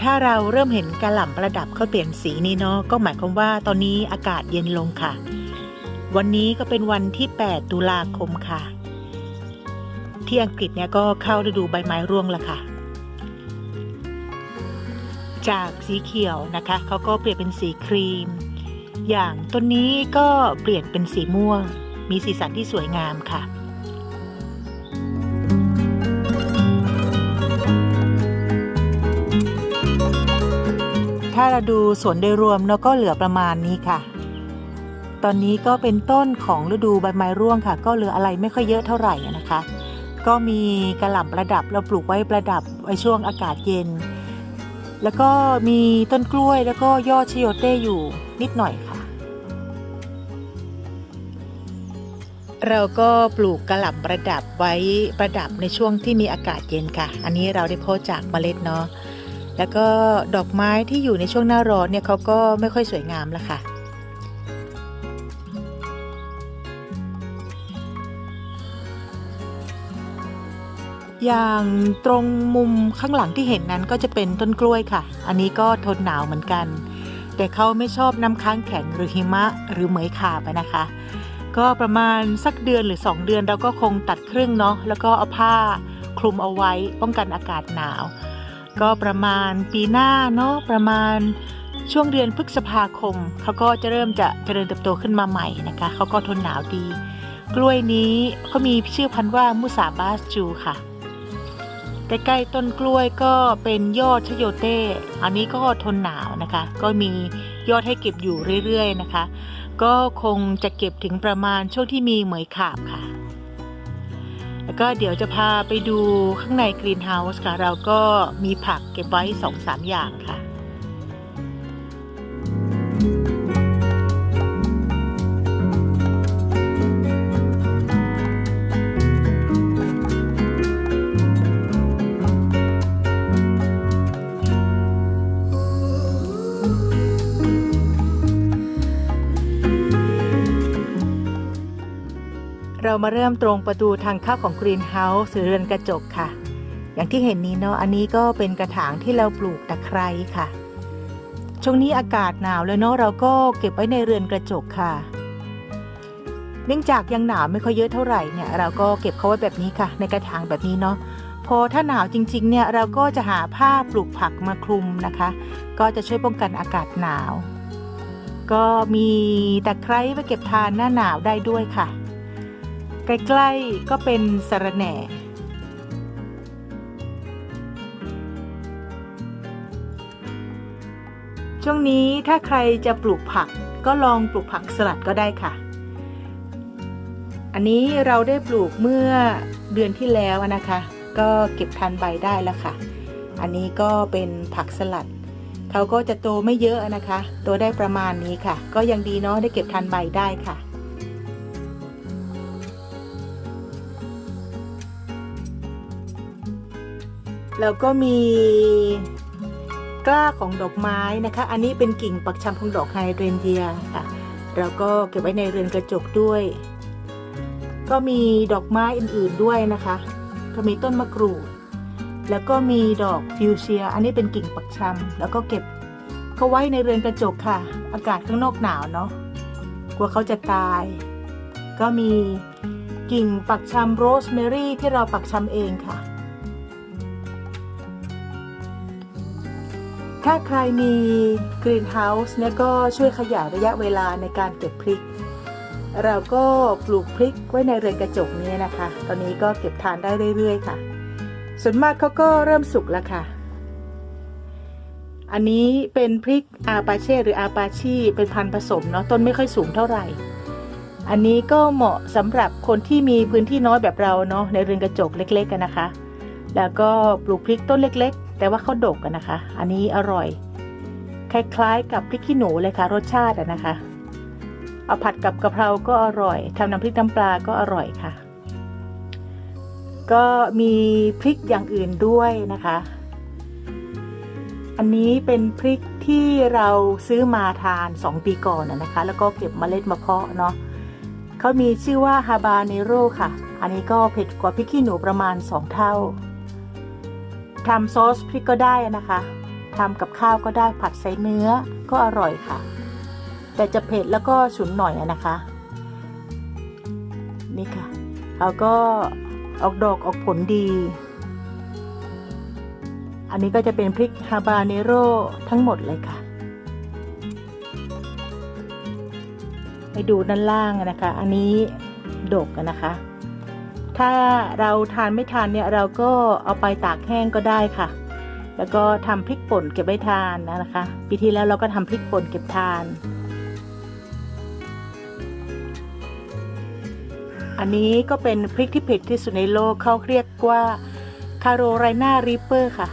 ถ้าเราเริ่มเห็นกระหล่ำประดับเขาเปลี่ยนสีนี่เนาะก็หมายความว่าตอนนี้อากาศเย็นลงค่ะ วันนี้ก็เป็นวันที่ 8 ตุลาคมค่ะ ที่อังกฤษเนี่ยก็เข้าฤดูใบไม้ร่วงแล้วค่ะ จากสีเขียวนะคะเขาก็เปลี่ยนเป็นสีครีม อย่างต้นนี้ก็เปลี่ยนเป็นสีม่วง มีสีสันที่สวยงามค่ะ ถ้าเราดูสวนโดยรวมเนาะก็เหลือประมาณนี้ค่ะ ตอนนี้ก็เป็นต้นของฤดูใบไม้ร่วงค่ะ ก็เหลืออะไรไม่ค่อยเยอะเท่าไหร่นะคะ ก็มีกระหล่ำประดับเราปลูกไว้ประดับไว้ช่วงอากาศเย็น แล้วก็มีต้นกล้วยแล้วก็ยอดชโยเต้อยู่นิดหน่อยค่ะ เราก็ปลูกกระหล่ำประดับไว้ประดับในช่วงที่มีอากาศเย็นค่ะ อันนี้เราได้เพาะจากเมล็ดเนาะ แล้วก็ดอกไม้ที่อยู่ในช่วงหน้าร้อนเนี่ยเขาก็ไม่ค่อยสวยงามล้วค่ะอย่างตรงมุมข้างหลังที่เห็นนั้นก็จะเป็นต้นกล้วยค่ะ อันนี้ก็ทนหนาวเหมือนกัน แต่เขาไม่ชอบน้ำค้างแข็งหรือหิมะหรือเหมยขาบนะคะ ก็ประมาณสักเดือนหรือ 2 เดือนเราก็คงตัดครึ่งเนาะแล้วก็เอาผ้าคลุมเอาไว้ป้องกันอากาศหนาว ก็ประมาณปีหน้าเนาะประมาณช่วงเดือนพฤษภาคมเขาก็จะเริ่มจะเจริญเติบโตขึ้นมาใหม่นะคะเขาก็ทนหนาวดี กล้วยนี้เขามีชื่อพันธุ์ว่ามุสาบาสจูค่ะใกล้ๆต้นกล้วยก็เป็นยอดชโยเต้ อันนี้ก็ทนหนาวนะคะ ก็มียอดให้เก็บอยู่เรื่อยๆนะคะ ก็คงจะเก็บถึงประมาณช่วงที่มีเหมยขาบค่ะ แล้วก็เดี๋ยวจะพาไปดูข้างในกรีนเฮาส์ค่ะ เราก็มีผักเก็บไว้สองสามอย่างค่ะ เรามาเริ่มตรงประตูทางเข้าของกรีนเฮาส์หรือเรือนกระจกค่ะ อย่างที่เห็นนี้เนาะอันนี้ก็เป็นกระถางที่เราปลูกตะไคร้ค่ะ ช่วงนี้อากาศหนาวเลยเนาะเราก็เก็บไว้ในเรือนกระจกค่ะ เนื่องจากยังหนาวไม่ค่อยเยอะเท่าไหร่เนี่ยเราก็เก็บเขาไว้แบบนี้ค่ะ ในกระถางแบบนี้เนาะพอถ้าหนาวจริงๆเนี่ยเราก็จะหาผ้าปลูกผักมาคลุมนะคะ ก็จะช่วยป้องกันอากาศหนาว ก็มีตะไคร้ไว้เก็บทานหน้าหนาวได้ด้วยค่ะ ใกล้ๆก็เป็นสระแหน่ ช่วงนี้ถ้าใครจะปลูกผักก็ลองปลูกผักสลัดก็ได้ค่ะ อันนี้เราได้ปลูกเมื่อเดือนที่แล้วนะคะ ก็เก็บทานใบได้แล้วค่ะ อันนี้ก็เป็นผักสลัดเขาก็จะโตไม่เยอะนะคะ โตได้ประมาณนี้ค่ะ ก็ยังดีเนาะได้เก็บทานใบได้ค่ะ แล้วก็มีกล้าของดอกไม้นะคะ อันนี้เป็นกิ่งปักชำของดอกไฮเดรนเยียค่ะเราก็เก็บไว้ในเรือนกระจกด้วย ก็มีดอกไม้อื่นๆด้วยนะคะ ก็มีต้นมะกรูด แล้วก็มีดอกฟิวเชีย อันนี้เป็นกิ่งปักชำแล้วก็เก็บเขาไว้ในเรือนกระจกค่ะ อากาศข้างนอกหนาวเนาะ กลัวเขาจะตาย ก็มีกิ่งปักชำโรสแมรี่ที่เราปักชำเองค่ะ ถ้าใครมีกรีนเฮาส์เนี่ยก็ช่วยขยายระยะเวลาในการเก็บพริก เราก็ปลูกพริกไว้ในเรือนกระจกนี้นะคะ ตอนนี้ก็เก็บทานได้เรื่อย ๆ ค่ะ ส่วนมากเขาก็เริ่มสุกแล้วค่ะ อันนี้เป็นพริกอาปาเช่หรืออาปาชีเป็นพันธุ์ผสมเนาะต้นไม่ค่อยสูงเท่าไหร่ อันนี้ก็เหมาะสำหรับคนที่มีพื้นที่น้อยแบบเราเนาะในเรือนกระจกเล็กๆกันนะคะ แล้วก็ปลูกพริกต้นเล็กๆ แต่ว่าเขาดกกันนะคะ อันนี้อร่อย คล้ายๆ กับพริกขี้หนูเลยค่ะ รสชาตินะคะ เอาผัดกับกะเพราก็อร่อยทำน้ำพริกน้ำปลาก็อร่อยค่ะ ก็มีพริกอย่างอื่นด้วยนะคะ อันนี้เป็นพริกที่เราซื้อมาทาน 2 ปีก่อนนะนะคะ แล้วก็เก็บมเมล็ดมาเพาะเนาะเขามีชื่อว่าฮาบาเนโรค่ะ อันนี้ก็เผ็ดกว่าพริกขี้หนูประมาณ 2 เท่า ทำซอสพริกก็ได้นะคะทำกับข้าวก็ได้ผัดใส่เนื้อก็อร่อยค่ะ แต่จะเผ็ดแล้วก็ฉุนหน่อยนะคะ นี่ค่ะเขาก็ออกดอกออกผลดี อันนี้ก็จะเป็นพริกฮาบาเนโรทั้งหมดเลยค่ะไปดูด้านล่างนะคะ อันนี้ดกอะนะคะ ถ้าเราทานไม่ทานเนี่ยเราก็เอาไปตากแห้งก็ได้ค่ะ แล้วก็ทำพริกป่นเก็บไว้ทานนะคะปีที่แล้วเราก็ทำพริกป่นเก็บทาน อันนี้ก็เป็นพริกที่เผ็ดที่สุดในโลกเขาเรียกว่าคาโรไรนาริปเปอร์ค่ะ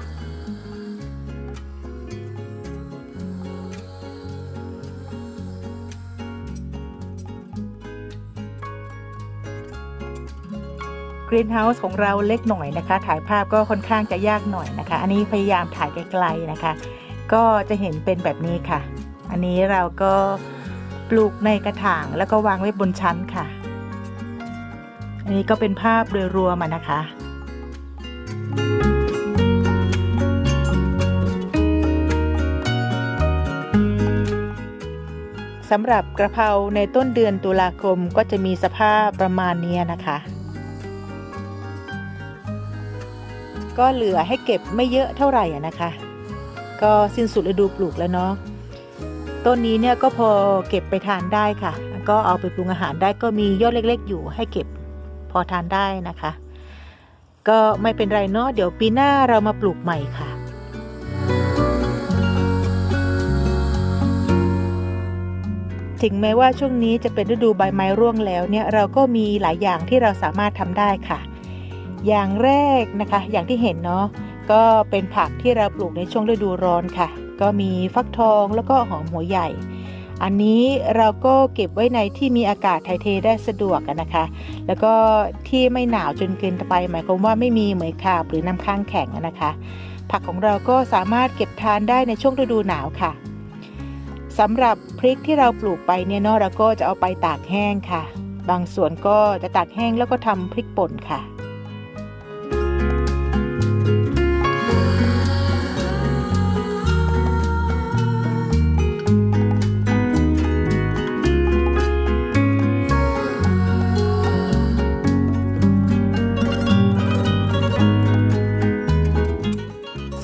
กรีนเฮาส์ของเราเล็กหน่อยนะคะ ถ่ายภาพก็ค่อนข้างจะยากหน่อยนะคะ อันนี้พยายามถ่ายไกลๆนะคะ ก็จะเห็นเป็นแบบนี้ค่ะ อันนี้เราก็ปลูกในกระถางแล้วก็วางไว้บนชั้นค่ะ อันนี้ก็เป็นภาพโดยรวมอะนะคะสำหรับกระเพราในต้นเดือนตุลาคมก็จะมีสภาพประมาณนี้นะคะ ก็เหลือให้เก็บไม่เยอะเท่าไหร่นะคะ ก็สิ้นสุดฤดูปลูกแล้วเนาะต้นนี้เนี่ยก็พอเก็บไปทานได้ค่ะ ก็เอาไปปรุงอาหารได้ก็มียอดเล็ก ๆ อยู่ให้เก็บพอทานได้นะคะ ก็ไม่เป็นไรเนาะเดี๋ยวปีหน้าเรามาปลูกใหม่ค่ะถึงแม้ว่าช่วงนี้จะเป็นฤดูใบไม้ร่วงแล้วเนี่ยเราก็มีหลายอย่างที่เราสามารถทำได้ค่ะ อย่างแรกนะคะ อย่างที่เห็นเนาะก็เป็นผักที่เราปลูกในช่วงฤดูร้อนค่ะ ก็มีฟักทองแล้วก็หอมหัวใหญ่ อันนี้เราก็เก็บไว้ในที่มีอากาศถ่ายเทได้สะดวกอะนะคะ แล้วก็ที่ไม่หนาวจนเกินไป หมายความว่าไม่มีเหมยขาบหรือน้ำค้างแข็งนะคะ ผักของเราก็สามารถเก็บทานได้ในช่วงฤดูหนาวค่ะสำหรับพริกที่เราปลูกไปเนี่ยเนาะเราก็จะเอาไปตากแห้งค่ะ บางส่วนก็จะตากแห้งแล้วก็ทำพริกป่นค่ะ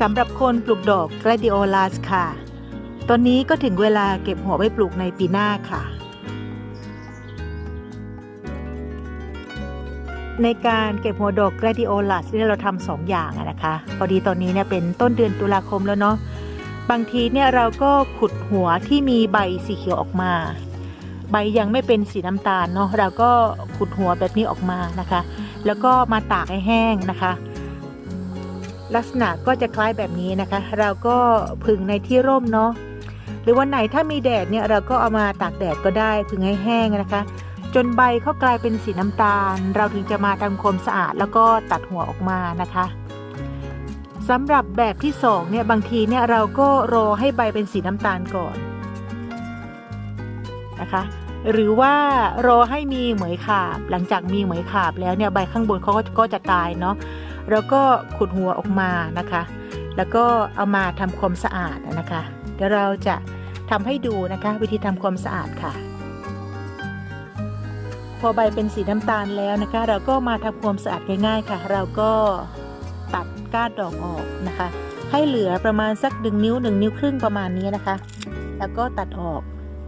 สำหรับคนปลูกดอกก l ดิโอลาสค่ะ ตอนนี้ก็ถึงเวลาเก็บหัวไว้ปลูกในปีหน้าค่ะ ในการเก็บหัวดอกก l ดิโอลาสเนี่ยเราทำสองอย่างนะคะ พอดีตอนนี้เนี่ยเป็นต้นเดือนตุลาคมแล้วเนาะ บางทีเนี่ยเราก็ขุดหัวที่มีใบสีเขียวออกมา ใบยังไม่เป็นสีน้ำตาลเนาะ เราก็ขุดหัวแบบนี้ออกมานะคะ แล้วก็มาตากให้แห้งนะคะ ลักษณะก็จะคล้ายแบบนี้นะคะ เราก็พึ่งในที่ร่มเนาะหรือวันไหนถ้ามีแดดเนี่ยเราก็เอามาตากแดดก็ได้พึ่งให้แห้งนะคะ จนใบเขากลายเป็นสีน้ำตาล เราถึงจะมาทำความสะอาดแล้วก็ตัดหัวออกมานะคะสำหรับแบบที่สองเนี่ยบางทีเนี่ยเราก็รอให้ใบเป็นสีน้ำตาลก่อนนะคะ หรือว่ารอให้มีเหมยขาบ หลังจากมีเหมยขาบแล้วเนี่ยใบข้างบนเขาก็จะตายเนาะ แล้วก็ขุดหัวออกมานะคะ แล้วก็เอามาทำความสะอาดนะคะ เดี๋ยวเราจะทำให้ดูนะคะ วิธีทำความสะอาดค่ะ พอใบเป็นสีน้ำตาลแล้วนะคะ เราก็มาทำความสะอาดง่ายๆค่ะ เราก็ตัดก้านดอกออกนะคะ ให้เหลือประมาณสักหนึ่งนิ้วหนึ่งนิ้วครึ่งประมาณนี้นะคะ แล้วก็ตัดออก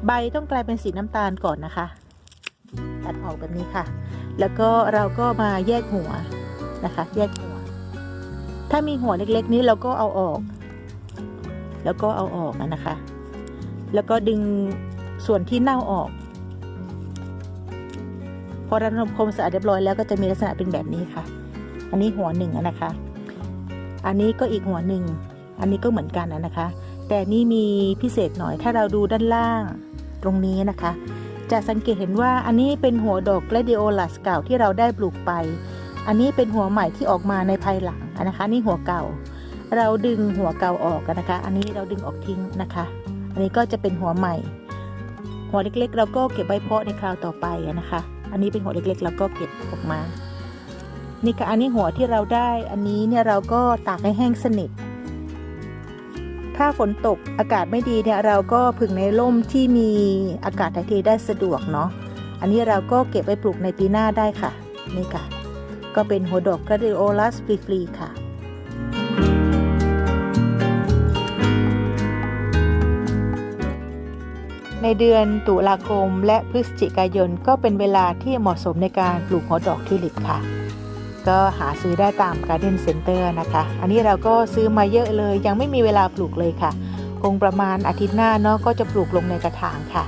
ใบต้องกลายเป็นสีน้ำตาลก่อนนะคะ ตัดออกแบบนี้ค่ะ แล้วก็เราก็มาแยกหัวนะคะ แยก ถ้ามีหัวเล็กๆนี้เราก็เอาออก แล้วก็เอาออกนะคะ แล้วก็ดึงส่วนที่เน่าออก พอเราทำความสะอาดเรียบร้อยแล้วก็จะมีลักษณะเป็นแบบนี้ค่ะ อันนี้หัวหนึ่งนะคะ อันนี้ก็อีกหัวหนึ่ง อันนี้ก็เหมือนกันนะคะ แต่นี่มีพิเศษหน่อย ถ้าเราดูด้านล่างตรงนี้นะคะ จะสังเกตเห็นว่าอันนี้เป็นหัวดอกและดิโอลัสเก่าที่เราได้ปลูกไป อันนี้เป็นหัวใหม่ที่ออกมาในภายหลังนะคะ นี่หัวเก่า เราดึงหัวเก่าออกนนะคะ อันนี้เราดึงออกทิ้งนะคะ อันนี้ก็จะเป็นหัวใหม่ หัวเล็กๆ เราก็เก็บไว้เพาะในคราวต่อไปนะคะ อันนี้เป็นหัวเล็กๆ เราก็เก็บออกมา นี่ค่ะอันนี้หัวที่เราได้ อันนี้เนี่ยเราก็ตากให้แห้งสนิท ถ้าฝนตกอากาศไม่ดีเนี่ยเราก็ผึ่งในร่มที่มีอากาศถ่ายเทได้สะดวกเนาะ อันนี้เราก็เก็บไว้ปลูกในปีหน้าได้ค่ะ นี่ค่ะ ก็เป็นหัวดอกกาดิโอลัสฟรีๆค่ะในเดือนตุลาคมและพฤศจิกายนก็เป็นเวลาที่เหมาะสมในการปลูกหัวดอกทิวลิปค่ะ ก็หาซื้อได้ตาม Garden Center นะคะ อันนี้เราก็ซื้อมาเยอะเลยยังไม่มีเวลาปลูกเลยค่ะ คงประมาณอาทิตย์หน้าเนาะก็จะปลูกลงในกระถางค่ะ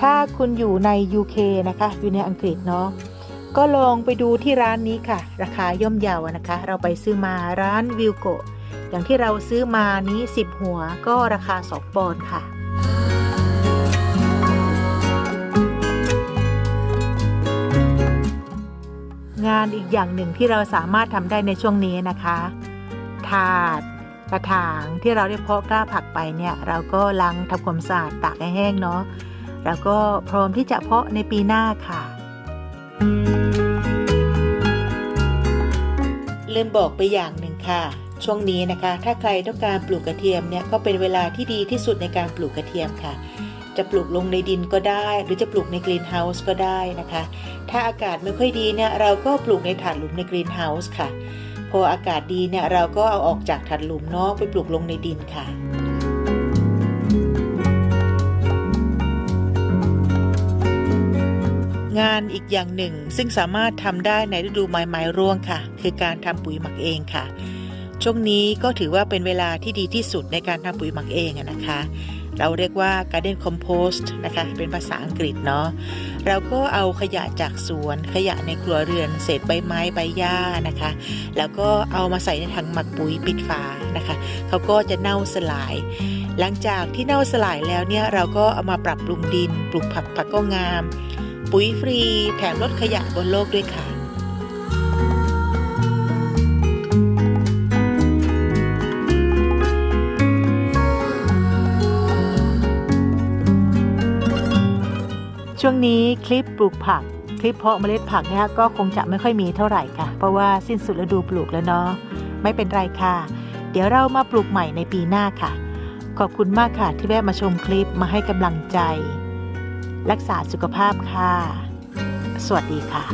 ถ้าคุณอยู่ใน UK นะคะ อยู่ในอังกฤษเนาะ ก็ลองไปดูที่ร้านนี้ค่ะ ราคาย่อมเยาวนะคะ เราไปซื้อมาร้านวิวโกอย่างที่เราซื้อมานี้ 10 หัวก็ราคา 2 ปอนด์ค่ะงานอีกอย่างหนึ่งที่เราสามารถทำได้ในช่วงนี้นะคะ ถาดกระถางที่เราได้เพาะกล้าผักไปเนี่ยเราก็ล้างทำความสะอาดตากให้แห้งเนาะแล้วก็พร้อมที่จะเพาะในปีหน้าค่ะ ลืมบอกไปอย่างหนึ่งค่ะ ช่วงนี้นะคะ ถ้าใครต้องการปลูกกระเทียมเนี่ยก็เป็นเวลาที่ดีที่สุดในการปลูกกระเทียมค่ะ จะปลูกลงในดินก็ได้ หรือจะปลูกในกรีนเฮาส์ก็ได้นะคะ ถ้าอากาศไม่ค่อยดีเนี่ยเราก็ปลูกในถาดหลุมในกรีนเฮาส์ค่ะ พออากาศดีเนี่ยเราก็เอาออกจากถาดหลุมเนาะไปปลูกลงในดินค่ะ งานอีกอย่างหนึ่ง ซึ่งสามารถทำได้ในฤดูไม้ไม้ร่วงค่ะ คือการทำปุ๋ยหมักเองค่ะ ช่วงนี้ก็ถือว่าเป็นเวลาที่ดีที่สุดในการทำปุ๋ยหมักเองนะคะ เราเรียกว่า garden compost นะคะ เป็นภาษาอังกฤษเนาะ เราก็เอาขยะจากสวนขยะในครัวเรือน เศษใบไม้ใบหญ้านะคะ แล้วก็เอามาใส่ในถังหมักปุ๋ยปิดฝานะคะ เขาก็จะเน่าสลายหลังจากที่เน่าสลายแล้วเนี่ยเราก็เอามาปรับปรุงดิน ปลูกผักผักก็งาม ปุ๋ยฟรีแถมลดขยะบนโลกด้วยค่ะช่วงนี้คลิปปลูกผัก คลิปเพาะเมล็ดผักเนี่ยก็คงจะไม่ค่อยมีเท่าไหร่ค่ะ เพราะว่าสิ้นสุดฤดูปลูกแล้วเนาะไม่เป็นไรค่ะ เดี๋ยวเรามาปลูกใหม่ในปีหน้าค่ะ ขอบคุณมากค่ะที่แวะมาชมคลิปมาให้กำลังใจ รักษาสุขภาพค่ะ สวัสดีค่ะ